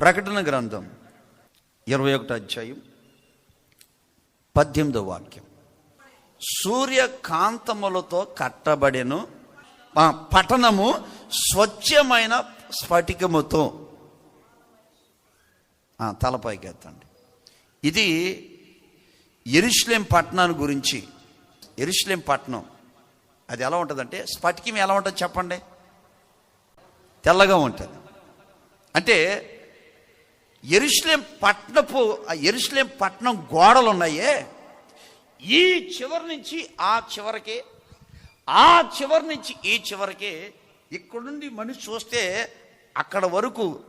ప్రకటన గ్రంథం ఇరవై ఒకటి అధ్యాయం పద్దెనిమిదో వాక్యం. సూర్యకాంతములతో కట్టబడెను పట్టణము స్వచ్ఛమైన స్ఫటికముతో. తలపైకి ఎత్తండి ఇది ఎరుషులేం పట్టణాన్ని గురించి ఎరుషులేం పట్టణం. అది ఎలా ఉంటుందంటే స్ఫటికం ఎలా ఉంటుంది చెప్పండి? తెల్లగా ఉంటుంది. అంటే ఎరుషులేం పట్టణపు ఆ ఎరుషులేం పట్టణం గోడలు ఉన్నాయే ఈ చివరి నుంచి ఆ చివరికి ఆ చివరి నుంచి ఈ చివరికి ఇక్కడ నుండి మనిషి చూస్తే అక్కడ వరకు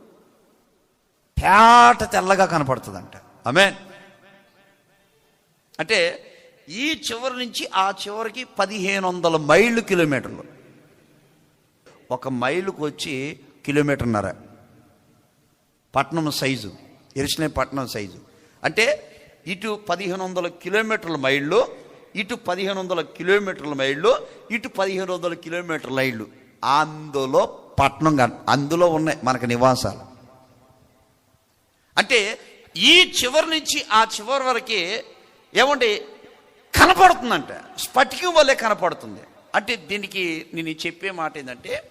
తేట తెల్లగా కనపడుతుందంట. ఆమె అంటే ఈ చివరి నుంచి ఆ చివరికి పదిహేను వందల మైళ్ళు కిలోమీటర్లు. ఒక మైలుకు వచ్చి కిలోమీటర్న్నర. పట్నం సైజు ఎరుసలేం పట్నం సైజు. అంటే ఇటు పదిహేను వందల కిలోమీటర్ల మైళ్ళు ఇటు పదిహేను వందల కిలోమీటర్ల మైళ్ళు ఇటు పదిహేను వందల కిలోమీటర్ల ఇళ్ళు అందులో పట్టణం అందులో ఉన్నాయి మనకు నివాసాలు. అంటే ఈ చివరి నుంచి ఆ చివరి వరకే ఏమంటే కనపడుతుందంట. స్ఫటికం వల్లే కనపడుతుంది. అంటే దీనికి నేను చెప్పే మాట ఏంటంటే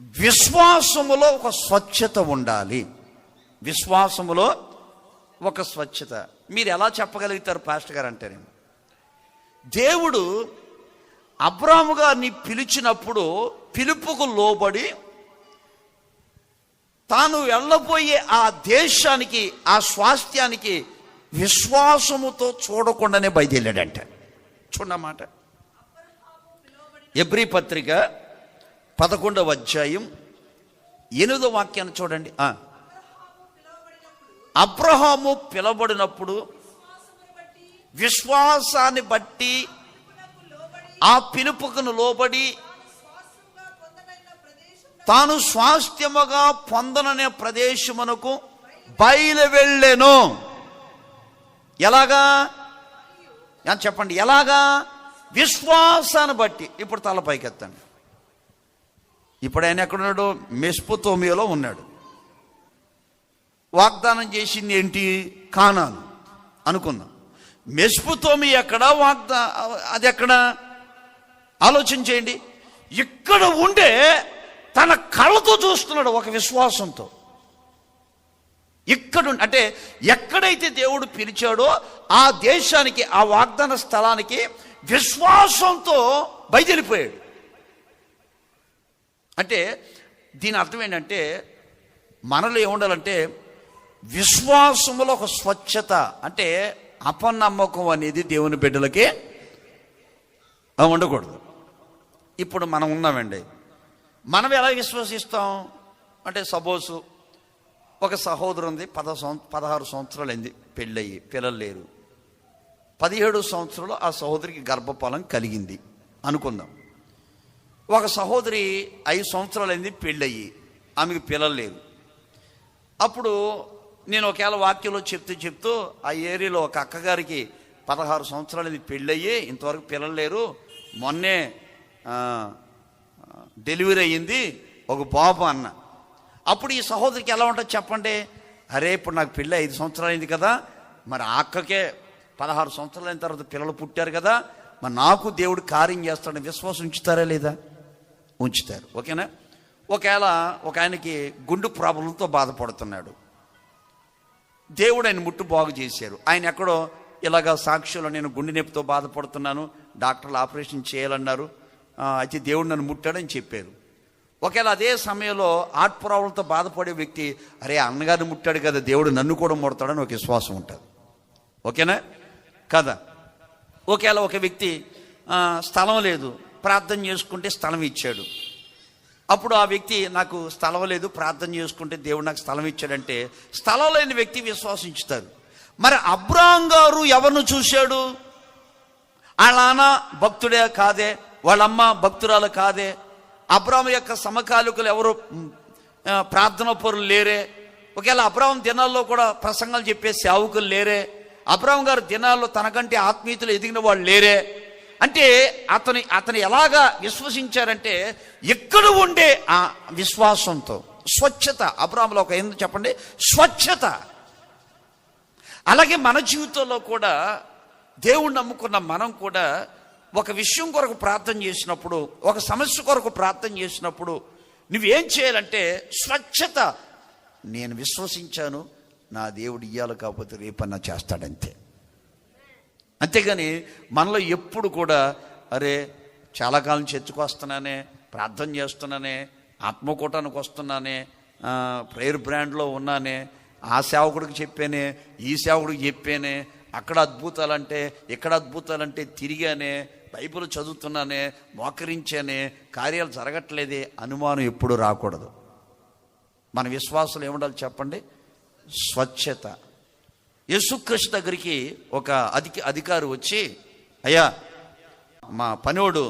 విశ్వాసములో ఒక స్వచ్ఛత ఉండాలి. విశ్వాసములో ఒక స్వచ్ఛత. మీరు ఎలా చెప్పగలుగుతారు పాస్టర్ గారు అంటేనేమో దేవుడు అబ్రాము గారిని పిలిచినప్పుడు పిలుపుకు లోబడి తాను వెళ్ళబోయే ఆ దేశానికి ఆ స్వాస్థ్యానికి విశ్వాసముతో చూడకుండానే బయలుదేరాడంట. చూడమాట. ఎబ్రి పత్రిక పదకొండవ అధ్యాయం ఎనిమిదో వాక్యాన్ని చూడండి. అబ్రహాము పిలబడినప్పుడు విశ్వాసాన్ని బట్టి ఆ పిలుపుకును లోబడి తాను స్వాస్థ్యముగా పొందననే ప్రదేశమునకు బయలు వెళ్ళాను ఎలాగా చెప్పండి. ఎలాగా? విశ్వాసాన్ని బట్టి. ఇప్పుడు తల పైకెత్తండి. ఇప్పుడు ఆయన ఎక్కడున్నాడు? మెస్పుతోమియోలో ఉన్నాడు. వాగ్దానం చేసింది ఏంటి? కానాను. అనుకుందాం. మెస్పుతోమి ఎక్కడ? వాగ్దా అది ఎక్కడ? ఆలోచన చేయండి. ఇక్కడ ఉండే తన కళ్ళతో చూస్తున్నాడు ఒక విశ్వాసంతో. ఇక్కడ అంటే ఎక్కడైతే దేవుడు పిలిచాడో ఆ దేశానికి ఆ వాగ్దాన స్థలానికి విశ్వాసంతో బయలుదేరిపోయాడు. అంటే దీని అర్థం ఏంటంటే మనలో ఏముండాలంటే విశ్వాసములో ఒక స్వచ్ఛత అంటే అపనమ్మకం అనేది దేవుని బిడ్డలకి ఉండకూడదు. ఇప్పుడు మనం ఉన్నామండి. మనం ఎలా విశ్వసిస్తాం? అంటే సపోజ్ ఒక సహోదరు ఉంది పద పదహారు సంవత్సరాలు అయింది పెళ్ళయ్యి పిల్లలు లేరు. పదిహేడు సంవత్సరాలు ఆ సహోదరికి గర్భఫలం కలిగింది అనుకుందాం. ఒక సహోదరి ఐదు సంవత్సరాలు అయింది ఆమెకు పిల్లలు లేరు. అప్పుడు నేను ఒకవేళ వాక్యంలో చెప్తూ చెప్తూ ఆ ఏరియాలో ఒక అక్కగారికి పదహారు సంవత్సరాలు పెళ్ళయ్యి ఇంతవరకు పిల్లలు లేరు. మొన్నే డెలివరీ అయ్యింది ఒక బాబు అన్న. అప్పుడు ఈ సహోదరికి ఎలా ఉంటుంది చెప్పండి? అరే ఇప్పుడు నాకు పెళ్ళి ఐదు సంవత్సరాలు అయింది కదా. మరి ఆ అక్కకే పదహారు సంవత్సరాలు అయిన తర్వాత పిల్లలు పుట్టారు కదా. మరి నాకు దేవుడు కార్యం చేస్తాడని విశ్వాసం ఉంచుతారా లేదా? ఉంచుతారు. ఓకేనా? ఒకవేళ ఒక ఆయనకి గుండు ప్రాబ్లంతో బాధపడుతున్నాడు. దేవుడు ఆయన ముట్టు బాగు చేశారు. ఆయన ఎక్కడో ఇలాగా సాక్షులు నేను గుండె నొప్పితో బాధపడుతున్నాను డాక్టర్లు ఆపరేషన్ చేయాలన్నారు అయితే దేవుడు నన్ను ముట్టాడని చెప్పారు. ఒకవేళ అదే సమయంలో హార్ట్ ప్రాబ్లంతో బాధపడే వ్యక్తి అరే అన్నగారిని ముట్టాడు కదా దేవుడు నన్ను కూడా ముడతాడని ఒక విశ్వాసం ఉంటుంది. ఓకేనా? కదా? ఒకవేళ ఒక వ్యక్తి స్థలం లేదు ప్రార్థన చేసుకుంటే స్థలం ఇచ్చాడు. అప్పుడు ఆ వ్యక్తి నాకు స్థలం లేదు ప్రార్థన చేసుకుంటే దేవుడు నాకు స్థలం ఇచ్చాడంటే స్థలం లేని వ్యక్తి విశ్వాసించుతారు. మరి అబ్రాం గారు ఎవరిని చూశాడు? వాళ్ళ నాన్న భక్తుడే కాదే వాళ్ళమ్మ భక్తురాలు కాదే అబ్రాం యొక్క సమకాలికులు ఎవరు? ప్రార్థన పరులు లేరే. ఒకవేళ అబ్రాహం దినాల్లో కూడా ప్రసంగాలు చెప్పే సేవకులు లేరే. అబ్రాహం గారు దినాల్లో తనకంటే ఆత్మీయతలు ఎదిగిన వాళ్ళు లేరే. అంటే అతని అతను ఎలాగా విశ్వసించారంటే ఎక్కడ ఉండే ఆ విశ్వాసంతో స్వచ్ఛత. అబ్రాహ్మలో ఒక ఏందో చెప్పండి? స్వచ్ఛత. అలాగే మన జీవితంలో కూడా దేవుణ్ణి నమ్ముకున్న మనం కూడా ఒక విషయం కొరకు ప్రార్థన చేసినప్పుడు ఒక సమస్య కొరకు ప్రార్థన చేసినప్పుడు నువ్వేం చేయాలంటే స్వచ్ఛత. నేను విశ్వసించాను నా దేవుడు ఇయ్యాలి కాకపోతే రేపన్నా చేస్తాడంతే. అంతేగాని మనలో ఎప్పుడు కూడా అరే చాలా కాలం చర్చకు వస్తున్నానే ప్రార్థన చేస్తున్నానే ఆత్మకూటానికి వస్తున్నానే ప్రేయర్ బ్రాండ్లో ఉన్నానే ఆ సేవకుడికి చెప్పానే ఈ సేవకుడికి చెప్పానే అక్కడ అద్భుతాలంటే ఇక్కడ అద్భుతాలంటే తిరిగానే బైబిల్ చదువుతున్నానే మోకరించానే కార్యాలు జరగట్లేదే అనుమానం ఎప్పుడు రాకూడదు. మన విశ్వాసాలు ఏముండాలి చెప్పండి? స్వచ్ఛత. యేసుక్రీస్తు దగ్గరికి ఒక అధిక అధికారి వచ్చి అయ్యా మా పనివాడు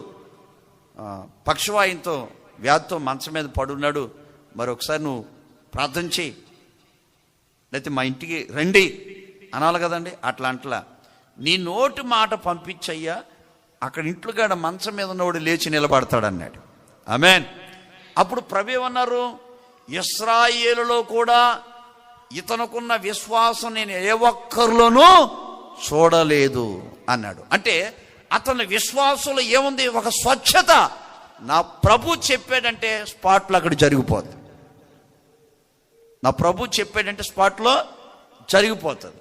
పక్షవాయుంతో వ్యాధితో మంచం మీద పడున్నాడు. మరి ఒకసారి నువ్వు ప్రార్థన చేయి లేకపోతే మా ఇంటికి రండి. అనాలి కదండి అట్లా అంటలా నీ నోటి మాట పంపించయ్యా. అక్కడ ఇంట్లో కాడ మంచం మీద ఉన్నవాడు లేచి నిలబడతాడు అన్నాడు ఆమెన్. అప్పుడు ప్రభు ఏమన్నారు? ఇస్రాయేలులో కూడా ఇతనుకున్న విశ్వాసం నేను ఏ ఒక్కరిలోనూ చూడలేదు అన్నాడు. అంటే అతని విశ్వాసంలో ఏముంది? ఒక స్వచ్ఛత. నా ప్రభు చెప్పాడంటే స్పాట్లో అక్కడ జరిగిపోద్ది. నా ప్రభు చెప్పాడంటే స్పాట్లో జరిగిపోతుంది.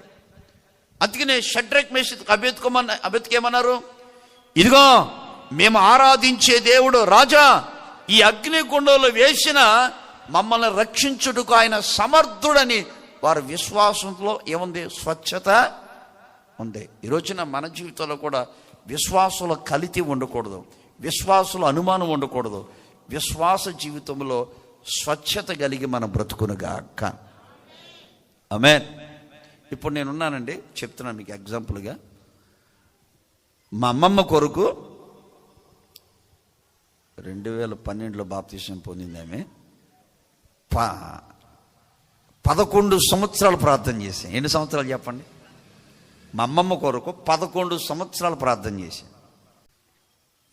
అందుకనే షడ్రక్ మేషిత్ అభ్యర్థికోమన్న అభ్యర్థికేమన్నారు ఇదిగో మేము ఆరాధించే దేవుడు రాజా. ఈ అగ్నిగుండంలో వేసిన మమ్మల్ని రక్షించుటకు ఆయన సమర్థుడని వారి విశ్వాసంలో ఏముంది? స్వచ్ఛత ఉంది. ఈ రోజున మన జీవితంలో కూడా విశ్వాసుల కలితి ఉండకూడదు. విశ్వాసుల అనుమానం ఉండకూడదు. విశ్వాస జీవితంలో స్వచ్ఛత కలిగి మన బ్రతుకునుగాక. ఆమెన్. ఇప్పుడు నేనున్నానండి చెప్తున్నాను మీకు ఎగ్జాంపుల్గా. మా అమ్మమ్మ కొరకు రెండు వేల పన్నెండులో బాప్తీసం పొందింది ఆమె. ప పదకొండు సంవత్సరాలు ప్రార్థన చేశాను. ఎన్ని సంవత్సరాలు చెప్పండి? మా అమ్మమ్మ కొరకు పదకొండు సంవత్సరాలు ప్రార్థన చేశాను.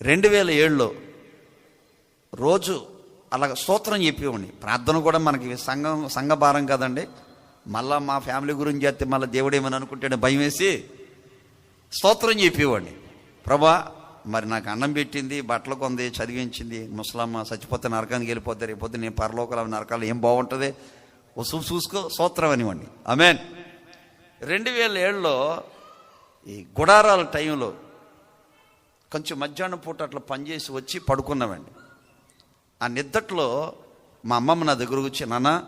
రెండు వేల ఏడులో రోజు అలాగ స్తోత్రం చెప్పేవాడిని. ప్రార్థన కూడా మనకి సంఘం సంఘ భారం కదండి. మళ్ళా మా ఫ్యామిలీ గురించి చేస్తే మళ్ళీ దేవుడేమని అనుకుంటాడు భయం వేసి స్తోత్రం చెప్పేవాడిని. ప్రభా మరి నాకు అన్నం పెట్టింది బట్టలు కొంది చదివించింది. ముసలమ్మ చచ్చిపోతే నరకానికి వెళ్ళిపోతే రేపొద్దు నేను పరలోకల నరకాలు ఏం బాగుంటుంది? ఓ చూసుకో సూత్రం అనివ్వండి. అమెన్ రెండు వేల ఏళ్ళలో ఈ గుడారాల టైంలో కొంచెం మధ్యాహ్నం పూట అట్లా పనిచేసి వచ్చి పడుకున్నామండి. ఆ నిద్దట్లో మా అమ్మమ్మ నా దగ్గరకు వచ్చి నాన్న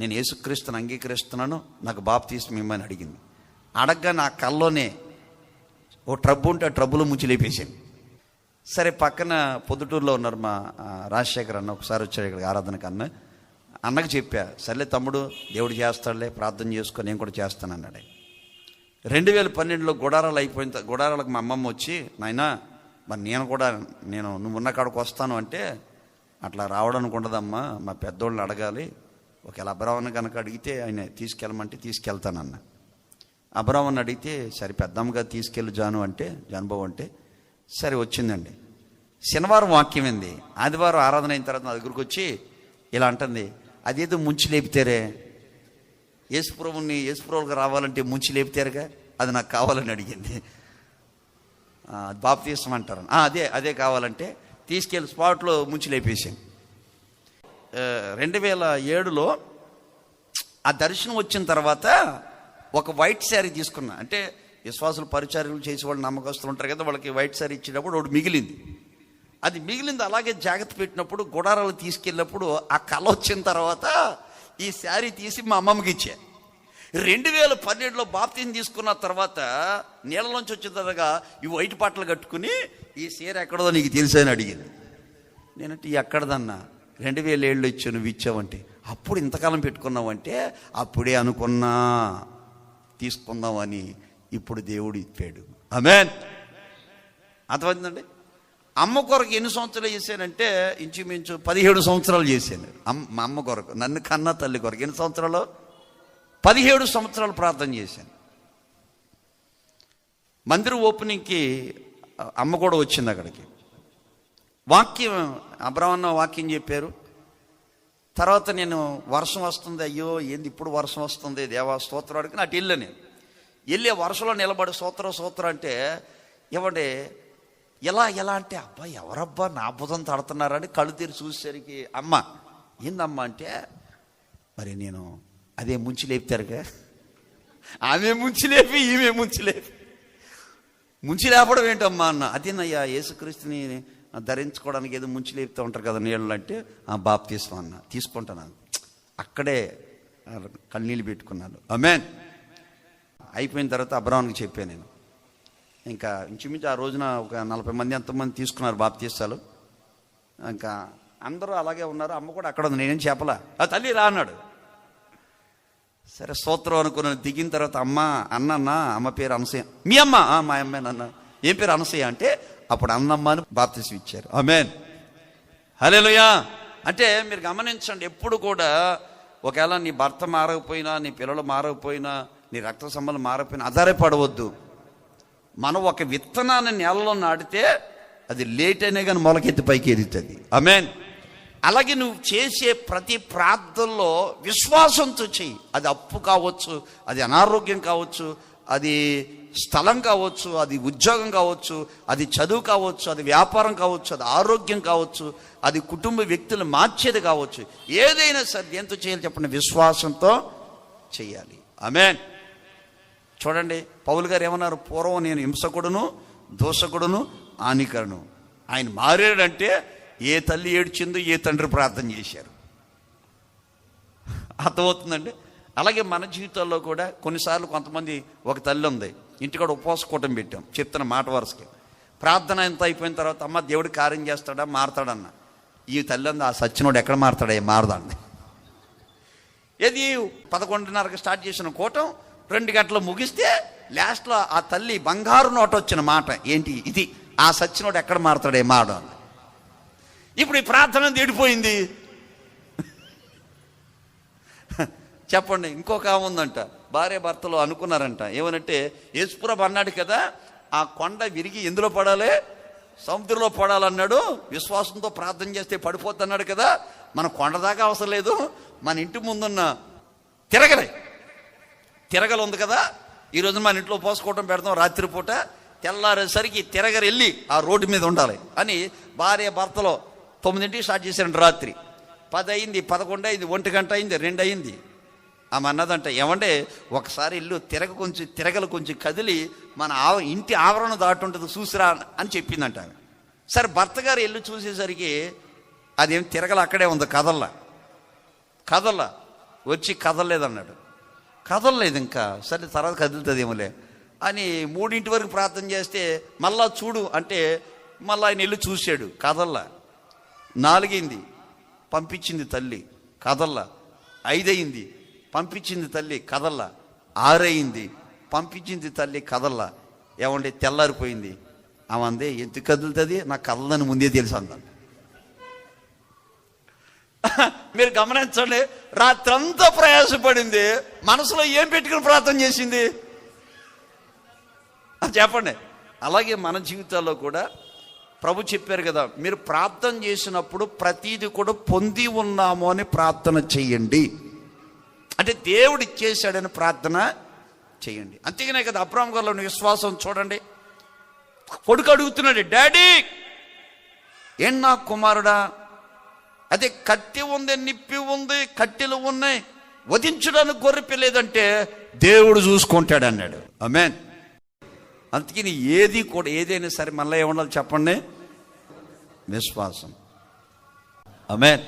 నేను యేసుక్రీస్తుని అంగీకరిస్తున్నాను నాకు బాప్ తీసి మిమ్మల్ని అడిగింది. అడగ్గా నా కల్లోనే ఓ ట్రబ్బు ఉంటే ఆ ట్రబ్బులో ముంచి లేపేసాను సరే పక్కన పొద్దుటూరులో ఉన్నారు మా రాజశేఖర్ అన్న ఒకసారి వచ్చాడు ఇక్కడ ఆరాధనకు అన్న. అన్నకు చెప్పా సర్లే తమ్ముడు దేవుడు చేస్తాడులే ప్రార్థన చేసుకో నేను కూడా చేస్తాను అన్నాడు. రెండు వేల పన్నెండులో గుడారాలు అయిపోయిన గుడారాలకు మా అమ్మమ్మ వచ్చి నాయనా మరి నేను కూడా నేను నువ్వు ఉన్న వస్తాను అంటే అట్లా రావడానికి ఉండదమ్మా మా పెద్దోళ్ళని అడగాలి. ఒకవేళ అబ్రావన్ కనుక అడిగితే ఆయన తీసుకెళ్ళమంటే తీసుకెళ్తానన్న అబ్రావన్ అడిగితే సరే పెద్దమ్మగా తీసుకెళ్ళి జాను అంటే జానుబాబు అంటే సరే వచ్చిందండి. శనివారం వాక్యం ఏంది? ఆదివారం ఆరాధన అయిన తర్వాత నా దగ్గరకు వచ్చి ఇలా అంటుంది అదేదో ముంచి లేపితేరే. యేసుప్రభుని యేసుప్రభులకు రావాలంటే ముంచి లేపితేరుగా? అది నాకు కావాలని అడిగింది. బాప్ బాప్తీసం అంటారు. అదే అదే కావాలంటే తీసుకెళ్ళి స్పాట్లో ముంచి లేపేసాను రెండు వేల ఏడులో ఆ దర్శనం వచ్చిన తర్వాత ఒక వైట్ శారీ తీసుకున్నా. అంటే విశ్వాసులు పరిచారులు చేసి వాళ్ళు నమ్మకస్తులు ఉంటారు కదా వాళ్ళకి వైట్ శారీ ఇచ్చేటప్పుడు ఒకటి మిగిలింది. అది మిగిలింది అలాగే జాగ్రత్త పెట్టినప్పుడు గుడారాలు తీసుకెళ్ళినప్పుడు ఆ కళ వచ్చిన తర్వాత ఈ శారీ తీసి మా అమ్మమ్మకి ఇచ్చా. రెండు వేల పన్నెండులో బాప్తిని తీసుకున్న తర్వాత నీళ్ళలోంచి వచ్చిన తర్వాత ఈ వైట్ బట్టలు కట్టుకుని ఈ చీర ఎక్కడదో నీకు తెలుసా అడిగింది. నేనంటే ఎక్కడదన్నా? రెండు వేల ఏళ్ళు ఇచ్చావు నువ్వు ఇచ్చావంటే అప్పుడు ఇంతకాలం పెట్టుకున్నావంటే అప్పుడే అనుకున్నా. తీసుకుందామని ఇప్పుడు దేవుడు ఇప్పాడు అమెన్ అర్థమైందండి? అమ్మ కొరకు ఎన్ని సంవత్సరాలు చేశానంటే ఇంచుమించు పదిహేడు సంవత్సరాలు చేశాను. అమ్మ మా అమ్మ కొరకు నన్ను కన్నా తల్లి కొరకు ఎన్ని సంవత్సరాలు? పదిహేడు సంవత్సరాలు ప్రార్థన చేశాను. మందిరం ఓపెనింగ్కి అమ్మ కూడా వచ్చింది అక్కడికి. వాక్యం అబ్రహ్మన్న వాక్యం చెప్పారు. తర్వాత నేను వర్షం వస్తుంది అయ్యో ఏంది ఇప్పుడు వర్షం వస్తుంది దేవా స్తోత్రం అడిగి నాకు వెళ్ళా నేను. వెళ్ళి వర్షంలో నిలబడి స్తోత్ర సూత్రం అంటే ఇవ్వండి ఎలా ఎలా అంటే అబ్బా ఎవరబ్బా నా బుధం తడుతున్నారని కళ్ళు తీరి చూసేసరికి అమ్మ ఏందమ్మా అంటే మరి నేను అదే ముంచి లేపుతారుగా? ఆమె ముంచి లేపి ఈమె ముంచి లేపి. ముంచి లేపడం ఏంటమ్మా అన్న అదేనయ్యా యేసుక్రీస్తుని ధరించుకోవడానికి ఏదో ముంచి లేపుతూ ఉంటారు కదా నీళ్ళు అంటే ఆ బాప్ తీసుకో అన్న తీసుకుంటాను అక్కడే కన్నీళ్ళు పెట్టుకున్నాను. అమేన్ అయిపోయిన తర్వాత అబ్రాహ్మణ్కి చెప్పాను నేను. ఇంకా ఇంచుమించు ఆ రోజున ఒక నలభై మంది ఎంతమంది తీసుకున్నారు బాప్తీసాలు. ఇంకా అందరూ అలాగే ఉన్నారు. అమ్మ కూడా అక్కడ ఉంది. నేనేం చెప్పలా? ఆ తల్లి రా అన్నాడు. సరే స్తోత్రం అనుకున్నాను దిగిన తర్వాత అమ్మ అన్నన్నా అమ్మ పేరు అనసూయ. మీ అమ్మ? "ఆ, మా అమ్మాయి నాన్న. ఏం పేరు అనసూయ అంటే? అప్పుడు అన్నమ్మ అని బాప్తీసం ఇచ్చారు. ఆమెన్. హలేలుయా అంటే మీరు గమనించండి ఎప్పుడు కూడా ఒకవేళ నీ భర్త మారకపోయినా నీ పిల్లలు మారకపోయినా నీ రక్త సంబంధం మారకపోయినా ఆధారపడవద్దు మనం ఒక విత్తనాన్ని నేలలో నాటితే అది లేట్ అయినా కానీ మొలకెత్తి పైకి ఎదుగుతుంది. అమెన్ అలాగే నువ్వు చేసే ప్రతి ప్రార్థనలో విశ్వాసంతో చెయ్యి. అది అప్పు కావచ్చు అది అనారోగ్యం కావచ్చు అది స్థలం కావచ్చు అది ఉద్యోగం కావచ్చు అది చదువు కావచ్చు అది వ్యాపారం కావచ్చు అది ఆరోగ్యం కావచ్చు అది కుటుంబ వ్యక్తులు మార్చేది కావచ్చు. ఏదైనా సరే దేంతో చేయాలి చెప్పండి? విశ్వాసంతో చేయాలి ఆమెన్ చూడండి పౌలు గారు ఏమన్నారు? పూర్వం నేను హింసకుడును దోషకుడును హానికరను. ఆయన మారాడంటే ఏ తల్లి ఏడ్చిందో ఏ తండ్రి ప్రార్థన చేశారు. అర్థమవుతుందండి? అలాగే మన జీవితాల్లో కూడా కొన్నిసార్లు కొంతమంది ఒక తల్లి ఉంది. ఇంటికాడ ఉపవాస కూటం పెట్టాం. చెప్తున్న మాట వరుసకి. ప్రార్థన ఎంత అయిపోయిన తర్వాత అమ్మ దేవుడు కార్యం చేస్తాడా? మారతాడన్న. ఈ తల్లి ఆ సచ్చినోడు ఎక్కడ మారతాడే? మారదండి ఏది? పదకొండున్నరకు స్టార్ట్ చేసిన కూటం రెండు గంటలు ముగిస్తే లాస్ట్లో ఆ తల్లి బంగారు నోట వచ్చిన మాట ఏంటి ఇది? ఆ సచ్చినోడు ఎక్కడ మారతాడే? మాట ఇప్పుడు ఈ ప్రార్థన తీడిపోయింది చెప్పండి ఇంకొక ఉందంట భార్య భర్తలు అనుకున్నారంట. ఏమనంటే యేసుప్రభు అన్నాడు కదా ఆ కొండ విరిగి ఎందులో పడాలి? సముద్రంలో పడాలన్నాడు. విశ్వాసంతో ప్రార్థన చేస్తే పడిపోద్ది అన్నాడు కదా. మన కొండ దాకా అవసరం లేదు. మన ఇంటి ముందున్న తిరగలే. తిరగలు ఉంది కదా. ఈ రోజున మన ఇంట్లో పోసుకోవటం పెడతాం రాత్రిపూట తెల్లారేసరికి తిరగరు వెళ్ళి ఆ రోడ్డు మీద ఉండాలి అని భార్య భర్తలో తొమ్మిదింటికి స్టార్ట్ చేశారండి రాత్రి. పది అయింది పదకొండు అయింది ఒంటి గంట అయింది రెండు అయింది. ఆమె అన్నదంట ఏమంటే ఒకసారి ఇల్లు తిరగ కొంచెం తిరగలు కొంచెం కదిలి మన ఆవ ఇంటి ఆవరణ దాటుంటుంది చూసిరా అని చెప్పిందంట ఆమె. సరే భర్త గారు ఇల్లు చూసేసరికి అదేం తిరగలు అక్కడే ఉంది కదల్లా. కదల్లా. వచ్చి కదలలేదన్నాడు. కదలలేదు ఇంకా. సరే తర్వాత కదులుతుందేమోలే. అని మూడింటి వరకు ప్రార్థన చేస్తే మళ్ళా చూడు అంటే మళ్ళీ ఆయన వెళ్ళి చూశాడు కదల్లా. నాలుగైంది పంపించింది తల్లి కదల్లా. ఐదయింది పంపించింది తల్లి కదల్లా. ఆరయింది పంపించింది తల్లి కదల్లా. ఏమంటే తెల్లారిపోయింది. అవందే ఎందుకు కదులుతుంది? నాకు కదలని ముందే తెలుసు అందాను మీరు గమనించండి రాత్రంతా ప్రయాసపడింది మనసులో ఏం పెట్టుకుని ప్రార్థన చేసింది? అది చెప్పండి. అలాగే మన జీవితాల్లో కూడా ప్రభు చెప్పారు కదా మీరు ప్రార్థన చేసినప్పుడు ప్రతీది కూడా పొంది ఉన్నాము అని ప్రార్థన చేయండి. అంటే దేవుడు ఇచ్చేశాడని ప్రార్థన చేయండి. అంతేగానే కదా అబ్రామ్ గారిలో విశ్వాసం చూడండి. కొడుకు అడుగుతున్నాడు డాడీ ఏం నా కుమారుడా? అదే కత్తి ఉంది నిప్పి ఉంది కట్టెలు ఉన్నాయి. వధించడానికి గొర్రె లేదంటే దేవుడు చూసుకుంటాడు అన్నాడు. అమెన్ అందుకని ఏది కూడా ఏదైనా సరే మళ్ళీ ఏమన్నా చెప్పండి. విశ్వాసం. అమెన్